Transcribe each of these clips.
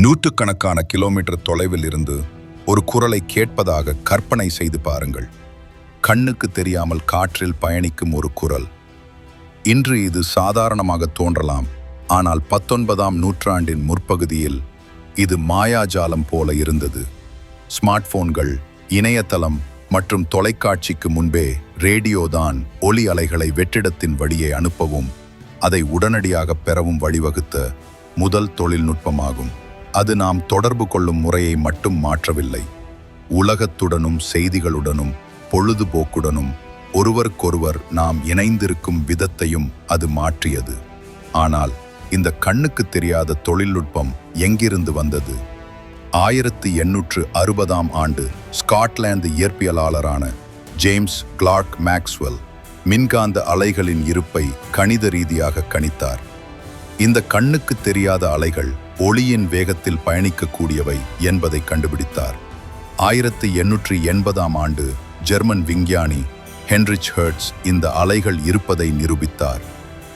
நூற்றுக்கணக்கான கிலோமீட்டர் தொலைவில் இருந்து ஒரு குரலை கேட்பதாக கற்பனை செய்து பாருங்கள். கண்ணுக்கு தெரியாமல் காற்றில் பயணிக்கும் ஒரு குரல். இன்று இது சாதாரணமாக தோன்றலாம். ஆனால் பத்தொன்பதாம் நூற்றாண்டின் முற்பகுதியில் இது மாயாஜாலம் போல இருந்தது. ஸ்மார்ட் போன்கள் இணையதளம் மற்றும் தொலைக்காட்சிக்கு முன்பே ரேடியோதான் ஒலி அலைகளை வெற்றிடத்தின் வழியே அனுப்பவும் அதை உடனடியாக பெறவும் வழிவகுத்த முதல் தொழில்நுட்பமாகும். அது நாம் தொடர்பு கொள்ளும் முறையை மட்டும் மாற்றவில்லை. உலகத்துடனும் செய்திகளுடனும் பொழுதுபோக்குடனும் ஒருவருக்கொருவர் நாம் இணைந்திருக்கும் விதத்தையும் அது மாற்றியது. ஆனால் இந்த கண்ணுக்கு தெரியாத தொழில்நுட்பம் எங்கிருந்து வந்தது? ஆயிரத்தி எண்ணூற்று அறுபதாம் ஆண்டு ஸ்காட்லாந்து இயற்பியலாளரான ஜேம்ஸ் கிளார்க் மேக்ஸ்வெல் மின்காந்த அலைகளின் இருப்பை கணித ரீதியாக கணித்தார். இந்த கண்ணுக்கு தெரியாத அலைகள் ஒளியின் வேகத்தில் பயணிக்கக்கூடியவை என்பதை கண்டுபிடித்தார். ஆயிரத்தி எண்ணூற்றி எண்பதாம் ஆண்டு ஜெர்மன் விஞ்ஞானி ஹென்ரிச் ஹெர்ட்ஸ் இந்த அலைகள் இருப்பதை நிரூபித்தார்.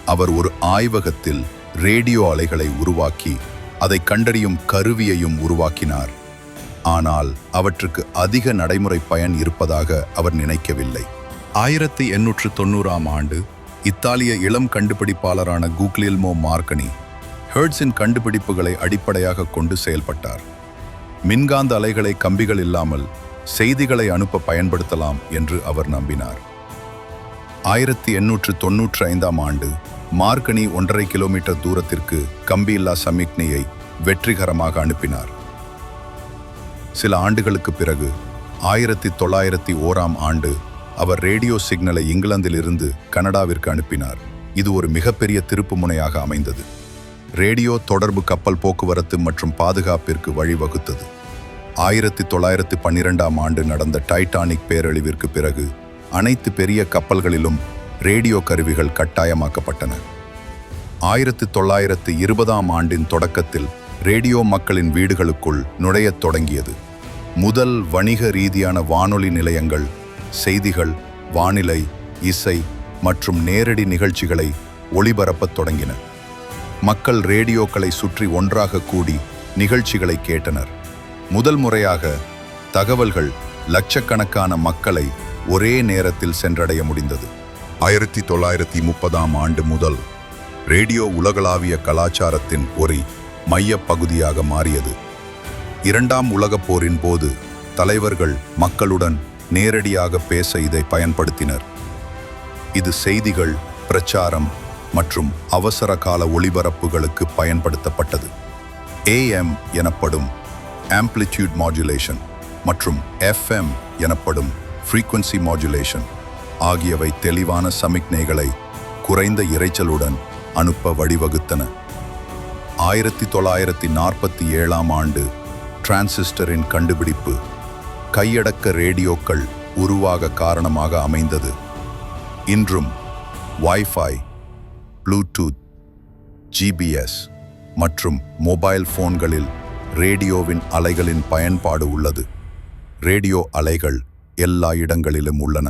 அவர் ஒரு ஆய்வகத்தில் ரேடியோ அலைகளை உருவாக்கி அதை கண்டறியும் கருவியையும் உருவாக்கினார். ஆனால் அவற்றுக்கு அதிக நடைமுறை பயன் இருப்பதாக அவர் நினைக்கவில்லை. ஆயிரத்தி எண்ணூற்று தொண்ணூறாம் ஆண்டு இத்தாலிய இளம் கண்டுபிடிப்பாளரான கூக்லில்மோ மார்க்கனி ஹெர்ட்ஸின் கண்டுபிடிப்புகளை அடிப்படையாக கொண்டு செயல்பட்டார். மின்காந்த அலைகளை கம்பிகள் இல்லாமல் செய்திகளை அனுப்ப பயன்படுத்தலாம் என்று அவர் நம்பினார். ஆயிரத்தி எண்ணூற்று தொன்னூற்றி ஐந்தாம் ஆண்டு மார்கனி ஒன்றரை கிலோமீட்டர் தூரத்திற்கு கம்பியில்லா சமிக்ஞையை வெற்றிகரமாக அனுப்பினார். சில ஆண்டுகளுக்கு பிறகு ஆயிரத்தி தொள்ளாயிரத்தி ஓராம் ஆண்டு அவர் ரேடியோ சிக்னலை இங்கிலாந்திலிருந்து கனடாவிற்கு அனுப்பினார். இது ஒரு மிகப்பெரிய திருப்புமுனையாக அமைந்தது. ரேடியோ தொடர்பு கப்பல் போக்குவரத்து மற்றும் பாதுகாப்பிற்கு வழிவகுத்தது. ஆயிரத்தி தொள்ளாயிரத்தி பன்னிரெண்டாம் ஆண்டு நடந்த டைட்டானிக் பேரழிவிற்கு பிறகு அனைத்து பெரிய கப்பல்களிலும் ரேடியோ கருவிகள் கட்டாயமாக்கப்பட்டன. ஆயிரத்தி தொள்ளாயிரத்து இருபதாம் ஆண்டின் தொடக்கத்தில் ரேடியோ மக்களின் வீடுகளுக்குள் நுழையத் தொடங்கியது. முதல் வணிக ரீதியான வானொலி நிலையங்கள் செய்திகள் வானிலை இசை மற்றும் நேரடி நிகழ்ச்சிகளை ஒளிபரப்பத் தொடங்கின. மக்கள் ரேடியோக்களை சுற்றி ஒன்றாக கூடி நிகழ்ச்சிகளை கேட்டனர். முதல் முறையாக தகவல்கள் லட்சக்கணக்கான மக்களை ஒரே நேரத்தில் சென்றடைய முடிந்தது. ஆயிரத்தி தொள்ளாயிரத்தி முப்பதாம் ஆண்டு முதல் ரேடியோ உலகளாவிய கலாச்சாரத்தின் ஒரு மைய பகுதியாக மாறியது. இரண்டாம் உலகப் போரின் போது தலைவர்கள் மக்களுடன் நேரடியாக பேச இதை பயன்படுத்தினர். இது செய்திகள் பிரச்சாரம் மற்றும் அவசர கால ஒளிபரப்புகளுக்கு பயன்படுத்தப்பட்டது. ஏஎம் எனப்படும் ஆம்ப்ளிடியூட் மாடுலேஷன் மற்றும் எஃப்எம் எனப்படும் ஃப்ரீக்வன்சி மாடுலேஷன் ஆகியவை தெளிவான சமிக்ஞைகளை குறைந்த இரைச்சலுடன் அனுப்ப வழிவகுத்தன. ஆயிரத்தி தொள்ளாயிரத்தி நாற்பத்தி ஏழாம் ஆண்டு டிரான்சிஸ்டரின் கண்டுபிடிப்பு கையடக்க ரேடியோக்கள் உருவாக காரணமாக அமைந்தது. இன்றும் வைஃபை ப்ளூடூத் ஜிபிஎஸ் மற்றும் மொபைல் போன்களில் ரேடியோவின் அலைகளின் பயன்பாடு உள்ளது. ரேடியோ அலைகள் எல்லா இடங்களிலும் உள்ளன.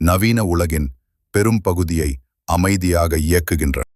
நவீன உலகின் பெரும் பகுதியை அமைதியாக இயக்குகின்றன.